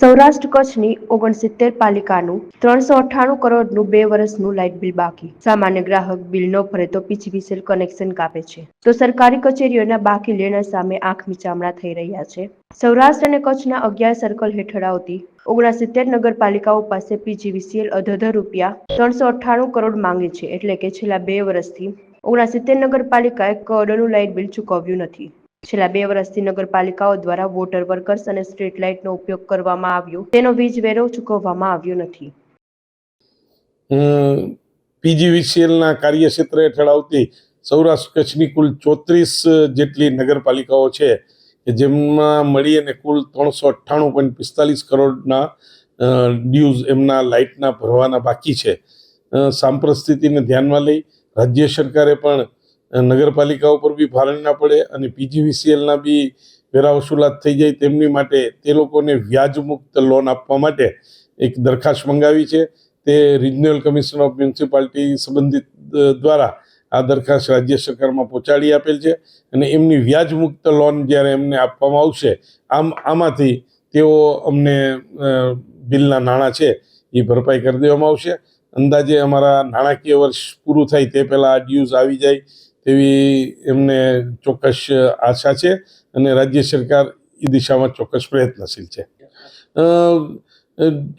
સૌરાષ્ટ્ર કચ્છની ઓગણસિત્તેર પાલિકાનું ત્રણસો અઠ્ઠાણું કરોડનું બે વર્ષનું લાઇટ બિલ બાકી. સામાન્ય ગ્રાહક બિલ ન ભરે તો પીજીવીસીએલ કનેક્શન કાપે છે. તો સરકારી કચેરીઓના બાકી લેણા સામે આંખ મિચામણા થઈ રહ્યા છે. સૌરાષ્ટ્ર અને કચ્છના અગિયાર સર્કલ હેઠળ આવતી ઓગણસિત્તેર નગરપાલિકાઓ પાસે પીજીવીસીએલ અધધર રૂપિયા ત્રણસો અઠ્ઠાણું કરોડ માંગે છે. એટલે કે છેલ્લા બે વર્ષથી ઓગણસિત્તેર નગરપાલિકાએ કરોડનું લાઇટ બિલ ચૂકવ્યું નથી. છેલ્લા બે વર્ષથી નગરપાલિકાઓ દ્વારા વોટર વર્કર્સ અને સ્ટ્રીટ લાઇટનો ઉપયોગ કરવામાં આવ્યો. તેનો વીજ વેરો ચૂકવવામાં આવ્યો નથી. પીજીવીસીએલના કાર્યક્ષેત્ર હેઠળ આવતી સૌરાષ્ટ્ર કચ્છની કુલ ચોત્રીસ જેટલી નગરપાલિકાઓ છે કે જેમાં મળી અને કુલ ત્રણસો અઠ્ઠાણું પોઈન્ટ પિસ્તાલીસ કરોડના ડ્યુઝ એમના લાઇટના ભરવાના બાકી છે. સાંપ્રત સ્થિતિને ધ્યાનમાં લઈ રાજ્ય સરકારે પણ અ, નગરપાલિકાઓ પર બી ભારણ ના પડે અને પીજીવીસીએલના બી વેરા વસૂલાત થઈ જાય તેમની માટે તે લોકોને વ્યાજમુક્ત લોન આપવા માટે એક દરખાસ્ત મંગાવી છે. તે રિજનલ કમિશનર ઓફ મ્યુનિસિપાલિટી સંબંધિત દ્વારા આ દરખાસ્ત રાજ્ય સરકારમાં પહોંચાડી આપેલ છે અને એમની વ્યાજમુક્ત લોન જ્યારે એમને આપવામાં આવશે આમ આમાંથી તેઓ અમને બિલના નાણાં છે એ ભરપાઈ કરી દેવામાં આવશે. અંદાજે અમારા નાણાકીય વર્ષ પૂરું થાય તે પહેલાં આ ડ્યુઝ આવી જાય. તેવી એમને ચોક્કસ આશા છે અને રાજ્ય સરકાર એ દિશામાં ચોક્કસ પ્રયત્નશીલ છે.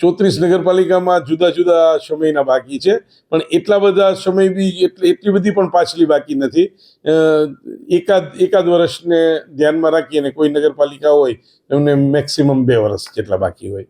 ચોત્રીસ નગરપાલિકામાં જુદા જુદા સમયના બાકી છે, પણ એટલા બધા સમય બી એટલે એટલી બધી પણ પાછલી બાકી નથી. એકાદ એકાદ વર્ષને ધ્યાનમાં રાખી અને કોઈ નગરપાલિકા હોય એમને મેક્સિમમ બે વર્ષ જેટલા બાકી હોય.